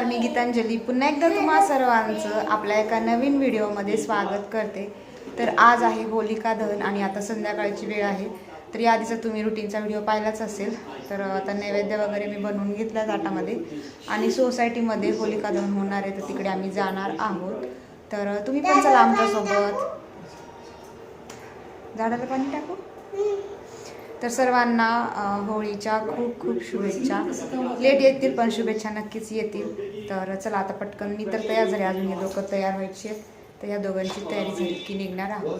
नमस्कार मी गीतांजली पुन्हा एकदा तुम्हा सर्वांचं आपल्या एका नवीन व्हिडिओमध्ये स्वागत करते तर आज आहे होलिका दहन आणि आता संध्याकाळची वेळ आहे तर याआधीचा तुम्ही रुटीनचा व्हिडिओ पाहिलाच असेल तर आता नैवेद्य वगैरे मी बनवून घेतला ताटामध्ये आणि सोसायटीमध्ये होलिका दहन होणार आहे तर तिकडे आम्ही जाणार आहोत तर तुम्ही पण चला आमच्यासोबत झाडाला पाणी टाकू तर सर्वांना होळीच्या खूप खूप शुभेच्छा. लेट येतील पण शुभेच्छा नक्कीच येतील. तर चला आता पटकन मी तर तयार झाले. अजून हे लोकं तयार व्हायचे. आहेत. तर या दोघांची तयारी झाली की निघणार आहोत.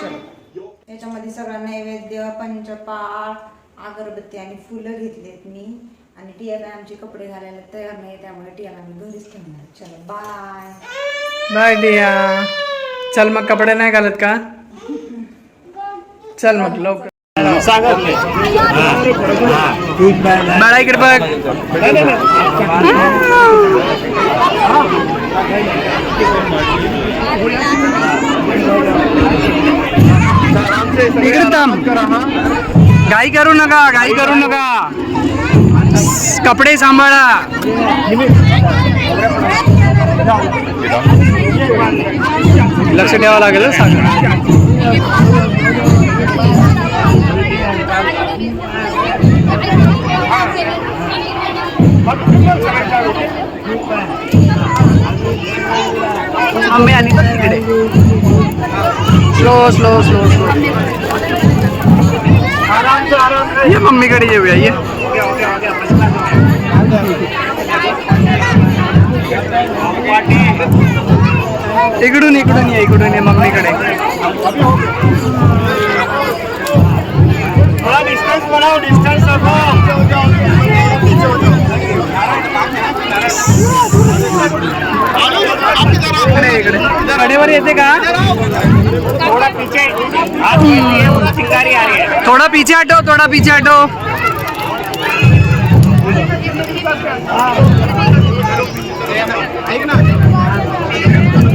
चलो. याच्यामध्ये सगळं नैवेद्य पंचपाळ अगरबत्ती आणि फुलं घेतलेत मी. आणि टियाला आमचे कपडे घालायला तयार नाही त्यामुळे टियाला मी घरीच ठेवणार. चलो बाय बाय डिया चल मग कपडे नाही घालत का? चल मग लवकर. बाळा इकडे बघ. इकडे थांब. घाई करू नका घाई करू नका. कपडे सांभाळा. लक्ष द्यावं लागेल सांगा आंबे आली बघ तिकडे. स्लो स्लो स्लो स्लो ये मम्मीकडे येऊया ये. इकडून इकडून ये इकडून ये मम्मीकडे. डिस्टन्स डिस्टेंस डिस्टन्स कडेवर येते का? थोड़ा पीछे हाथ ये है वो चिंगारी आ रही है थोड़ा पीछे हटो थोड़ा पीछे हटो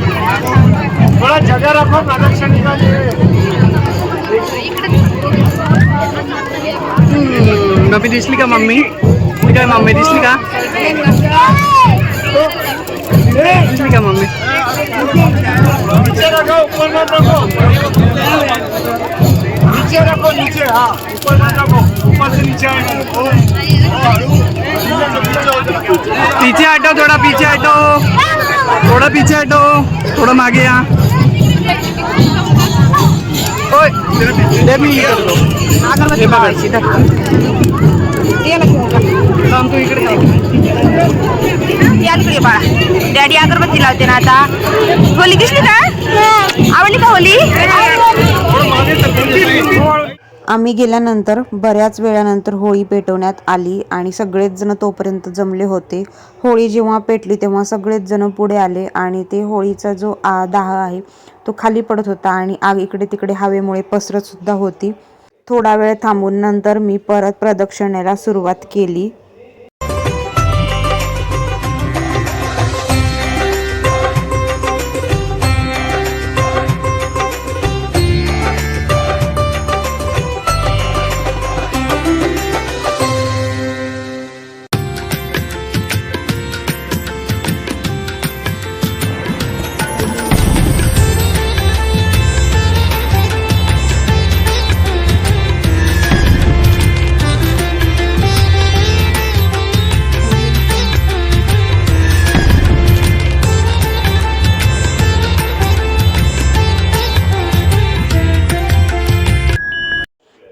थोड़ा जगह रखो प्रदर्शनी का हम्म, मम्मी दिसली का मम्मी? आहे मम्मी? दिसली का? दिसली का मम्मी नीचे रखो ऊपर मत रखो नीचे रखो नीचे हाँ ऊपर मत रखो ऊपर से नीचे आएगा पीछे हटो थोड़ा पीछे हटो थोड़ा पीछे हटो थोडं मागे या ओय दे मी हे करतो. हे बघा. थांब तू इकडे याकडे बा बाळा. डॅडी अगरबत्ती लावते ना आता. होली दिसली का? आवडली का होली? आम्ही गेल्यानंतर बऱ्याच वेळानंतर होळी पेटवण्यात आली आणि सगळेच जण तोपर्यंत जमले होते. होळी जेव्हा पेटली तेव्हा सगळेच जण पुढे आले आणि ते होळीचा जो आ, दाह आहे तो खाली पडत होता आणि आग इकडे तिकडे हवेमुळे पसरतसुद्धा होती. थोडा वेळ थांबून नंतर मी परत प्रदक्षिणेला सुरुवात केली.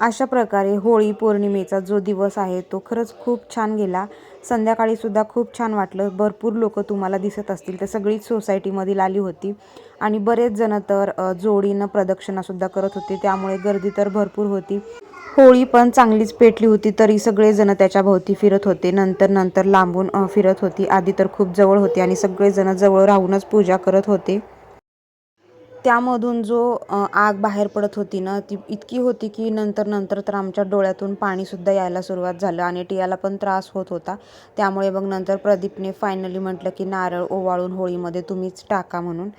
अशा प्रकारे होळी पौर्णिमेचा जो दिवस आहे तो खरंच खूप छान गेला. संध्याकाळीसुद्धा खूप छान वाटलं. भरपूर लोक तुम्हाला दिसत असतील. तर सगळीच सोसायटीमधील आली होती. आणि बरेच जण तर जोडीनं प्रदक्षिणासुद्धा करत होते. त्यामुळे गर्दी तर भरपूर होती. होळी पण चांगलीच पेटली होती. तरी सगळेजण त्याच्याभोवती फिरत होते. नंतर नंतर लांबून फिरत होती. आधी तर खूप जवळ होती आणि सगळेजण जवळ राहूनच पूजा करत होते. त्यामधून जो आग बाहेर पडत होती ना ती इतकी होती की नंतर नंतर तर आमच्या डोळ्यातून पाणीसुद्धा यायला सुरुवात झालं आणि टियाला पण त्रास होत होता. त्यामुळे मग नंतर प्रदीपने फायनली म्हटलं की नारळ ओवाळून होळीमध्ये तुम्हीच टाका म्हणून.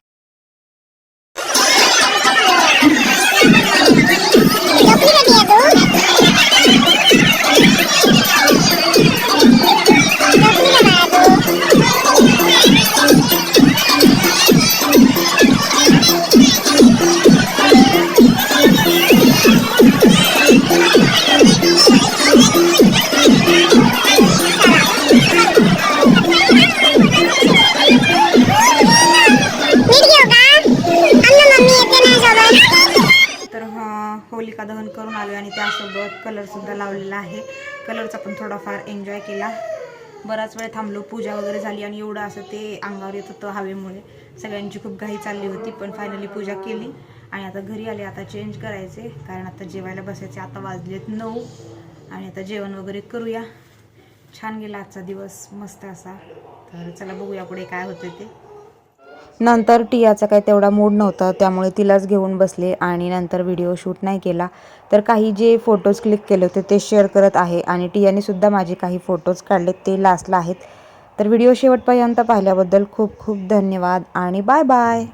होलिका दहन करून आले आणि त्यासोबत कलरसुद्धा लावलेला आहे. कलरचा पण थोडाफार एन्जॉय केला. बराच वेळ थांबलो पूजा वगैरे झाली आणि एवढं असं ते अंगावर येत होतं हवेमुळे. सगळ्यांची खूप घाई चालली होती पण फायनली पूजा केली. आणि आता घरी आले आता चेंज करायचे. कारण आता जेवायला बसायचे आता वाजलेत नऊ. आणि आता जेवण वगैरे करूया. छान गेला आजचा दिवस मस्त असा. तर चला बघूया पुढे काय होतं ते. नंतर टियाचा काही तेवढा मूड नव्हता त्यामुळे तिलाच घेऊन बसले आणि नंतर व्हिडिओ शूट नाही केला. तर काही जे फोटोज क्लिक केले होते ते शेअर करत आहे आणि टियानेसुद्धा माझे काही फोटोज काढलेत ते लास्टला आहेत. तर व्हिडिओ शेवटपर्यंत पाहिल्याबद्दल खूप खूप धन्यवाद आणि बाय बाय.